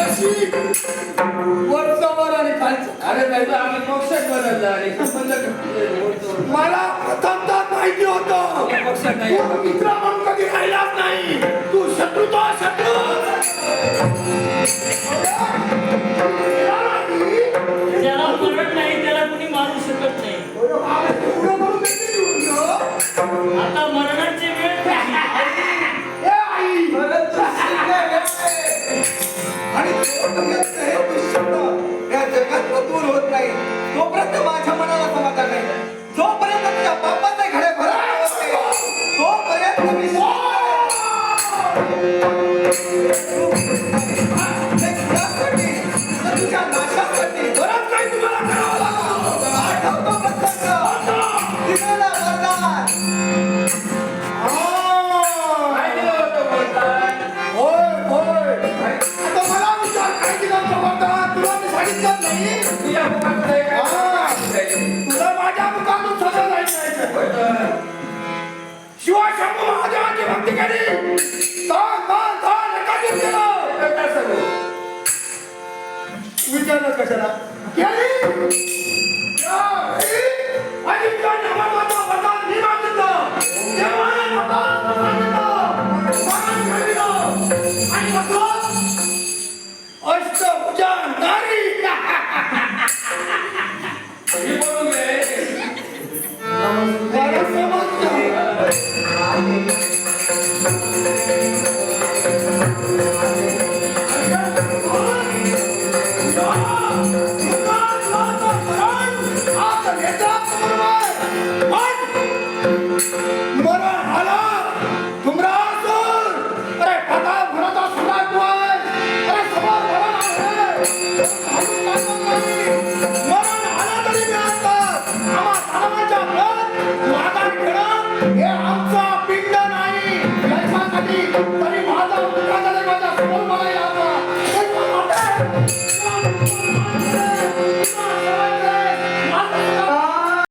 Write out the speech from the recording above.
नशीब वरचं वर आणि खालचं. अरे नाही तर आम्ही पक्षात बदलला आणि संबंध बोलतो मला प्रथमतः माहिती होतं. पक्षात नाही. तू मित्र म्हणून कधी राहिलाच नाही. तू शत्रू तो शत्रू. ज्याला मरण नाही त्याला कुणी मारू शकत नाही. आता मरणाची हे या जगात दूर होत नाही. तोपर्यंत माझ्या मनाला समाधान नाही जोपर्यंत तुझ्या बापाचे घडे भरा तोपर्यंत मी सांगितलं नाही तुझ्या मुखात आहे काय? तुला माझ्या मुखातून सगळं जायचं शिवाय शंभू महादेवाची भक्ती केली तान तान तान केलं विचारलं कशाला केली केली. आणि वरदान मी मागितलं. देवाने वरदान मागितलं. वरदान आणि म्हटलं, अष्टभुजा नारी ही बोलून